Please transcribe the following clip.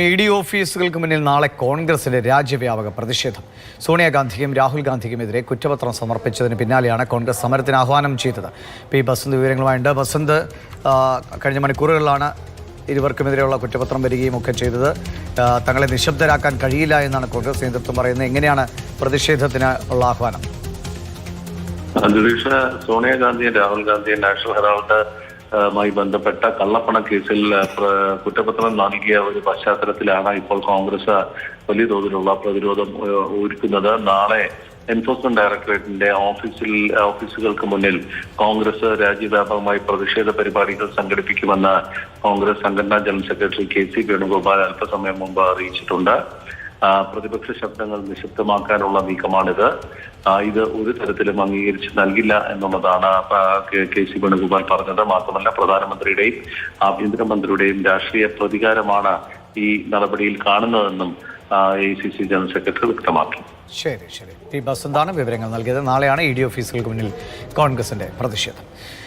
E D ഓഫീസുകൾക്ക് മുന്നിൽ നാളെ കോൺഗ്രസിന്റെ രാജ്യവ്യാപക പ്രതിഷേധം. സോണിയാഗാന്ധിക്കും രാഹുൽ ഗാന്ധിക്കുമെതിരെ കുറ്റപത്രം സമർപ്പിച്ചതിന് പിന്നാലെയാണ് കോൺഗ്രസ് സമരത്തിന് ആഹ്വാനം ചെയ്തത്. പി ബസന്ത് വിവരങ്ങളുമായുണ്ട്. ബസന്ത് കഴിഞ്ഞ മണിക്കൂറുകളിലാണ് ഇരുവർക്കുമെതിരെയുള്ള കുറ്റപത്രം വരികയും ഒക്കെ ചെയ്തത്. തങ്ങളെ നിശബ്ദരാക്കാൻ കഴിയില്ല എന്നാണ് കോൺഗ്രസ് നേതൃത്വം പറയുന്നത്. എങ്ങനെയാണ് പ്രതിഷേധത്തിന് ഉള്ള ആഹ്വാനം? സോണിയാഗാന്ധിയും രാഹുൽ ഗാന്ധിയും നാഷണൽ ഹെറാൾഡ് മായി ബന്ധപ്പെട്ട കള്ളപ്പണ കേസിൽ കുറ്റപത്രം നൽകിയ ഒരു പശ്ചാത്തലത്തിലാണ് ഇപ്പോൾ കോൺഗ്രസ് വലിയ തോതിലുള്ള പ്രതിരോധം ഒരുക്കുന്നത് നാളെ എൻഫോഴ്സ്മെന്റ് ഡയറക്ടറേറ്റിന്റെ ഓഫീസിൽ ഓഫീസുകൾക്ക് മുന്നിൽ കോൺഗ്രസ് രാജ്യവ്യാപകമായി പ്രതിഷേധ പരിപാടികൾ സംഘടിപ്പിക്കുമെന്ന് കോൺഗ്രസ് സംഘടനാ general secretary K C Venugopal അല്പസമയം മുമ്പ് അറിയിച്ചിട്ടുണ്ട്. പ്രതിപക്ഷ ശബ്ദങ്ങൾ നിശബ്ദമാക്കാനുള്ള നീക്കമാണിത്. ഇത് ഒരു തരത്തിലും അംഗീകരിച്ച് നൽകില്ല എന്നുള്ളതാണ് കെ സി വേണുഗോപാൽ പറഞ്ഞത്. മാത്രമല്ല പ്രധാനമന്ത്രിയുടെയും ആഭ്യന്തരമന്ത്രിയുടെയും രാഷ്ട്രീയ പ്രതികാരമാണ് ഈ നടപടിയിൽ കാണുന്നതെന്നും A C C general secretary വ്യക്തമാക്കി. ശരി ശരി. പി ബസന്താണ് വിവരങ്ങൾ നൽകിയത്? നാളെയാണ് ഇ ഡി ഓഫീസുകൾക്ക് മുന്നിൽ കോൺഗ്രസിന്റെ പ്രതിഷേധം.